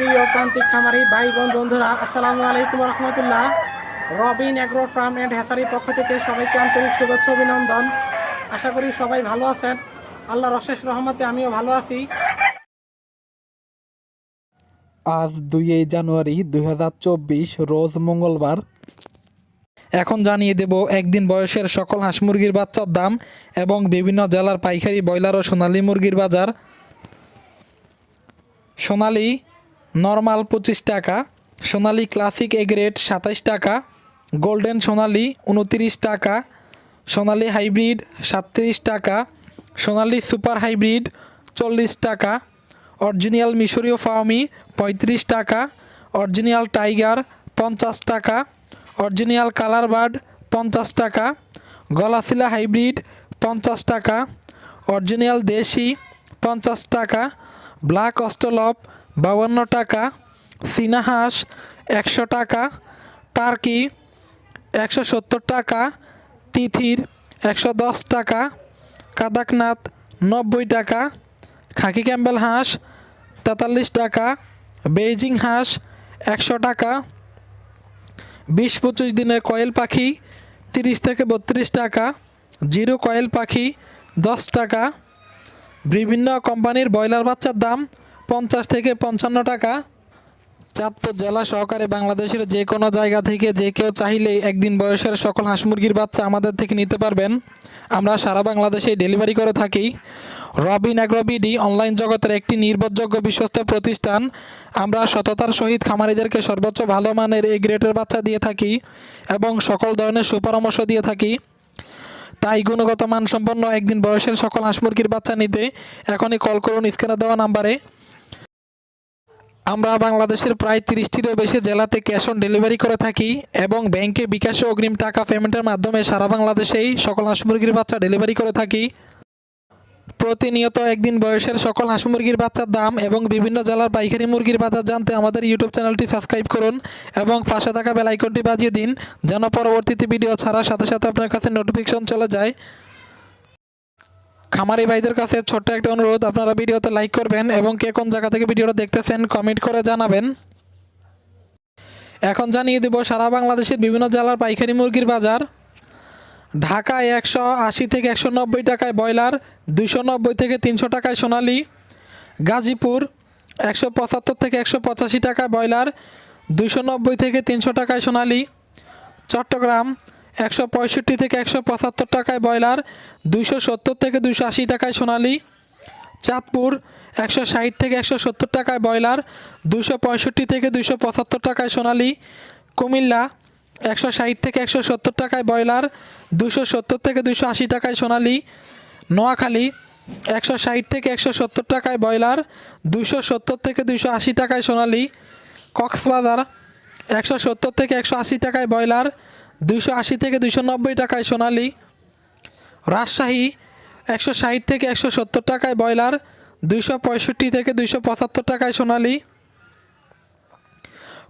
প্রিয় প্রান্তিক খামারি ভাই বোন বন্ধুরা, আসসালামু আলাইকুম রহমতুল্লাহ। রবিন অ্যাগ্রো ফার্ম অ্যান্ড হ্যাসারির পক্ষ থেকে সবাইকে আন্তরিক শুভেচ্ছা অভিনন্দন। আশা করি সবাই ভালো আছেন। আল্লাহ অশেষ রহমতে আমিও ভালো আছি। আজ দুই জানুয়ারি দুই হাজার চব্বিশ, রোজ মঙ্গলবার। এখন জানিয়ে দেব, একদিন বয়সের সকল হাঁস মুরগির বাচ্চার দাম এবং বিভিন্ন জেলার পাইকারি ব্রয়লার ও সোনালী মুরগির বাজার। সোনালী নর্মাল পঁচিশ টাকা, সোনালি ক্লাসিক এ গ্রেড সাতাইশ টাকা, গোল্ডেন সোনালি উনতিরিশ টাকা, সোনালী হাইব্রিড সাতত্রিশ টাকা, সোনালি সুপার হাইব্রিড চল্লিশ টাকা, অরিজিনাল মিশরীয় ফার্মি পঁয়ত্রিশ টাকা, অরিজিনাল টাইগার পঞ্চাশ টাকা, অরিজিনাল কালার বার্ড পঞ্চাশ টাকা, গলাশিলা হাইব্রিড পঞ্চাশ টাকা, অরিজিনাল দেশি পঞ্চাশ টাকা, ব্ল্যাক অস্টলপ বাউান্ন টাকা, চীনা হাঁস একশো টাকা, টার্কি একশো সত্তর টাকা, তিথির একশো দশ টাকা, কাদাকনাথ নব্বই টাকা, খাকি ক্যাম্বেল হাঁস তেতাল্লিশ টাকা, বেইজিং হাঁস একশো টাকা, বিশ পঁচিশ দিনের কয়েল পাখি তিরিশ থেকে বত্রিশ টাকা, জিরো কয়েল পাখি দশ টাকা। বিভিন্ন কোম্পানির ব্রয়লার বাচ্চার দাম পঞ্চাশ থেকে পঞ্চান্ন টাকা। চাঁদপুর জেলা সহকারে বাংলাদেশের যে কোনো জায়গা থেকে যে কেউ চাইলেই একদিন বয়সের সকল হাঁস মুরগির বাচ্চা আমাদের থেকে নিতে পারবেন। আমরা সারা বাংলাদেশে ডেলিভারি করে থাকি। রবিন অ্যাগ্রোবিডি অনলাইন জগতের একটি নির্ভরযোগ্য বিশ্বস্ত প্রতিষ্ঠান। আমরা সততার সহিত খামারিদেরকে সর্বোচ্চ ভালো মানের এই গ্রেটের বাচ্চা দিয়ে থাকি এবং সকল ধরনের সুপরামর্শ দিয়ে থাকি। তাই গুণগত মানসম্পন্ন একদিন বয়সের সকল হাঁস মুরগির বাচ্চা নিতে এখনই কল করুন স্ক্যানে দেওয়া নাম্বারে। আমরা বাংলাদেশের প্রায় তিরিশটিরও বেশি জেলাতে ক্যাশ অন ডেলিভারি করে থাকি এবং ব্যাংকে বিকাশে অগ্রিম টাকা পেমেন্টের মাধ্যমে সারা বাংলাদেশেই সকল হাঁস মুরগির বাচ্চা ডেলিভারি করে থাকি। প্রতিনিয়ত একদিন বয়সের সকল হাঁস মুরগির বাচ্চার দাম এবং বিভিন্ন জেলার পাইকারি মুরগির বাজার জানতে আমাদের ইউটিউব চ্যানেলটি সাবস্ক্রাইব করুন এবং পাশে থাকা বেল আইকনটি বাজিয়ে দিন, যেন পরবর্তীতে ভিডিও ছাড়ার সাথে সাথে আপনার কাছে নোটিফিকেশন চলে যায়। খামারি ভাইদের কাছে ছোট্ট একটা অনুরোধ, আপনারা ভিডিওতে লাইক করবেন এবং কে কোন জায়গা থেকে ভিডিওটা দেখতেছেন কমেন্ট করে জানাবেন। এখন জানিয়ে দেব, সারা বাংলাদেশের বিভিন্ন জেলার পাইকারি মুরগির বাজার। ঢাকায় একশো আশি থেকে একশো নব্বই টাকায় ব্রয়লার দুশো নব্বই থেকে তিনশো টাকায় সোনালি। গাজীপুর একশো পঁচাত্তর থেকে একশো পঁচাশি টাকায় ব্রয়লার দুশো নব্বই থেকে তিনশো টাকায় সোনালি। চট্টগ্রাম একশো পঁয়ষট্টি থেকে একশো পঁচাত্তর টাকায় ব্রয়লার, দুইশো সত্তর থেকে দুশো আশি টাকায় সোনালি। চাঁদপুর, একশো ষাট থেকে একশো সত্তর টাকায় ব্রয়লার দুশো পঁয়ষট্টি থেকে দুশো পঁচাত্তর টাকায় সোনালি। কুমিল্লা, একশো ষাট থেকে একশো সত্তর টাকায় ব্রয়লার দুশো সত্তর থেকে দুশো আশি টাকায় সোনালি। নোয়াখালী, একশো ষাট থেকে একশো সত্তর টাকায় ব্রয়লার দুশো সত্তর থেকে দুশো আশি টাকায় সোনালি। কক্সবাজার, একশো সত্তর থেকে একশো আশি টাকায় ব্রয়লার দুশো আশি থেকে দুশো নব্বই টাকায় সোনালি। রাজশাহী একশো ষাট থেকে একশো সত্তর টাকায় ব্রয়লার, দুইশো পঁয়ষট্টি থেকে দুইশো পঁচাত্তর টাকায় সোনালি।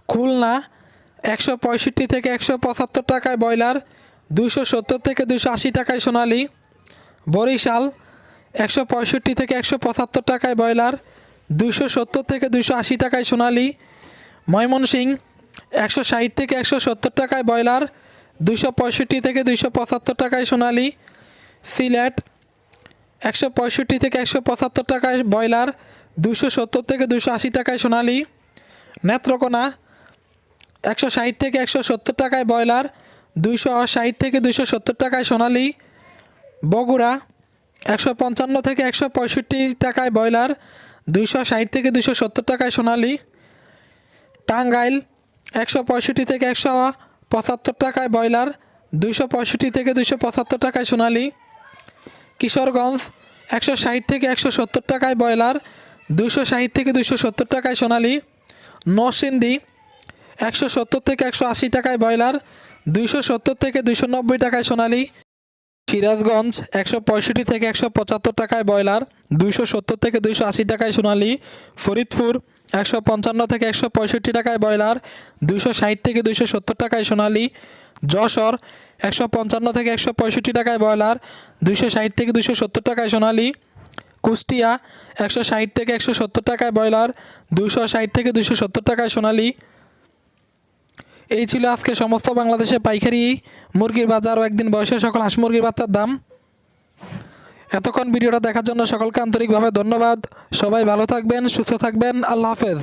খুলনা একশো পঁয়ষট্টি থেকে একশো পঁচাত্তর টাকায় ব্রয়লার, দুইশো সত্তর থেকে দুশো আশি টাকায় সোনালি। বরিশাল একশো পঁয়ষট্টি থেকে একশো পঁচাত্তর টাকায় ব্রয়লার দুশো সত্তর থেকে দুশো আশি টাকায় সোনালি। ময়মনসিংহ একশো ষাট থেকে একশো সত্তর টাকায় ব্রয়লার দুইশো পঁয়ষট্টি থেকে দুইশো পঁচাত্তর টাকায় সোনালি সিলেট, একশো পঁয়ষট্টি থেকে একশো পঁচাত্তর টাকায় ব্রয়লার দুশো সত্তর থেকে দুশো আশি টাকায় সোনালি নেত্রকোনা, একশো ষাট থেকে একশো সত্তর টাকায় ব্রয়লার, দুইশো ষাট থেকে দুশো সত্তর টাকায় সোনালি বগুড়া, একশো পঞ্চান্ন থেকে একশো পঁয়ষট্টি টাকায় ব্রয়লার, দুইশো ষাট থেকে দুশো সত্তর টাকায় সোনালি টাঙ্গাইল, একশো পঁয়ষট্টি থেকে একশো পঁচাত্তর টাকায় ব্রয়লার, দুইশো পঁয়ষট্টি থেকে দুশো পঁচাত্তর টাকায় সোনালি। কিশোরগঞ্জ, একশো ষাট থেকে একশো সত্তর টাকায় ব্রয়লার দুশো ষাট থেকে দুশো সত্তর টাকায় সোনালি। নরসিংদী, একশো সত্তর থেকে একশো আশি টাকায় ব্রয়লার, দুইশো সত্তর থেকে দুশো নব্বই টাকায় সোনালি। সিরাজগঞ্জ, একশো পঁয়ষট্টি থেকে একশো পঁচাত্তর টাকায় ব্রয়লার, দুইশো সত্তর থেকে দুইশো আশি টাকায় সোনালি। ফরিদপুর একশো পঞ্চান্ন থেকে একশো পঁয়ষট্টি টাকায় ব্রয়লার, দুইশো ষাট থেকে দুইশো সত্তর টাকায় সোনালি, যশোর একশো পঞ্চান্ন থেকে একশো পঁয়ষট্টি টাকায় ব্রয়লার, দুইশো ষাট থেকে দুইশো সত্তর টাকায় সোনালি, কুষ্টিয়া একশো ষাট থেকে একশো সত্তর টাকায় ব্রয়লার দুশো ষাট থেকে দুশো সত্তর টাকায় সোনালি। এই ছিল আজকে সমস্ত বাংলাদেশে পাইকারি মুরগির বাজার ও একদিন বয়সের সকল হাঁস মুরগির বাচ্চার দাম। এতক্ষণ ভিডিওটা দেখার জন্য সকলকে আন্তরিকভাবে ধন্যবাদ। সবাই ভালো থাকবেন সুস্থ থাকবেন। আল্লাহ হাফেজ।